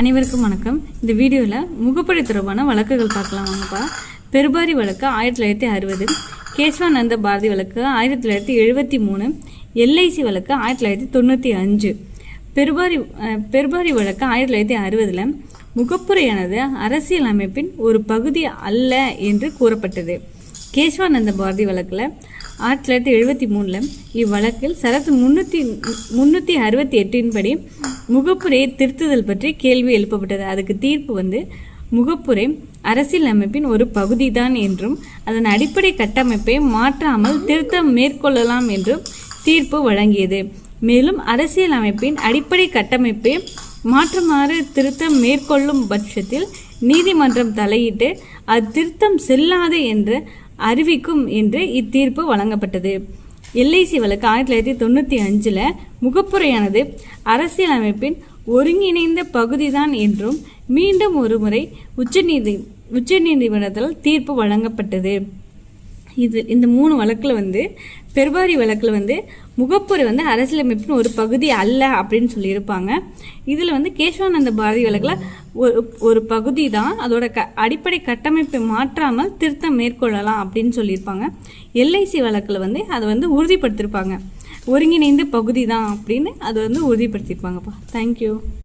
அனைவருக்கும் வணக்கம். இந்த வீடியோவில் முகப்படி தொடர்பான வழக்குகள் பார்க்கலாம். வாங்கப்பா. பெருபாரி வழக்கு ஆயிரத்தி தொள்ளாயிரத்தி அறுபது. கேசவானந்த பாரதி வழக்கு ஆயிரத்தி தொள்ளாயிரத்தி எழுபத்தி மூணு. எல்ஐசி வழக்கு ஆயிரத்தி தொள்ளாயிரத்தி தொண்ணூற்றி அஞ்சு. பெருபாரி பெருபாரி வழக்கு ஆயிரத்தி தொள்ளாயிரத்தி அறுபதில் முகப்புரையானது அரசியல் அமைப்பின் ஒரு பகுதி அல்ல என்று கூறப்பட்டது. கேசவானந்த பாரதி வழக்கில் ஆயிரத்தி தொள்ளாயிரத்தி எழுபத்தி மூணில் இவ்வழக்கில் சரத்து முன்னூற்றி முந்நூற்றி அறுபத்தி எட்டின்படி முகப்புரையை திருத்துதல் பற்றி கேள்வி எழுப்பப்பட்டது. அதுக்கு தீர்ப்பு வந்து முகப்புரை அரசியல் அமைப்பின் ஒரு பகுதிதான் என்றும் அதன் அடிப்படை கட்டமைப்பை மாற்றாமல் திருத்தம் மேற்கொள்ளலாம் என்றும் தீர்ப்பு வழங்கியது. மேலும் அரசியல் அமைப்பின் அடிப்படை கட்டமைப்பை மாற்றுமாறு திருத்தம் மேற்கொள்ளும் பட்சத்தில் நீதிமன்றம் தலையிட்டு அத்திருத்தம் செல்லாது என்று அறிவிக்கும் என்று இத்தீர்ப்பு வழங்கப்பட்டது. எல்ஐசி வழக்கு ஆயிரத்தி தொள்ளாயிரத்தி தொண்ணூற்றி அஞ்சில் முகப்புரையானது அரசியலமைப்பின் ஒருங்கிணைந்த பகுதிதான் என்றும் மீண்டும் ஒருமுறை உச்சநீதி உச்சநீதிமன்றத்தில் தீர்ப்பு வழங்கப்பட்டது இது இந்த மூணு வழக்கில் வந்து பெருவாரி வழக்கில் வந்து முகப்புரை வந்து அரசியலமைப்பின் ஒரு பகுதி அல்ல அப்படின்னு சொல்லியிருப்பாங்க. இதில் வந்து கேசவானந்த பாரதி வழக்கில் ஒரு ஒரு பகுதி தான் அதோட க அடிப்படை கட்டமைப்பை மாற்றாமல் திருத்தம் மேற்கொள்ளலாம் அப்படின்னு சொல்லியிருப்பாங்க. எல்ஐசி வழக்கில் வந்து அதை வந்து உறுதிப்படுத்தியிருப்பாங்க ஒருங்கிணைந்த பகுதி தான் அப்படின்னு அதை வந்து உறுதிப்படுத்தியிருப்பாங்கப்பா தேங்க்யூ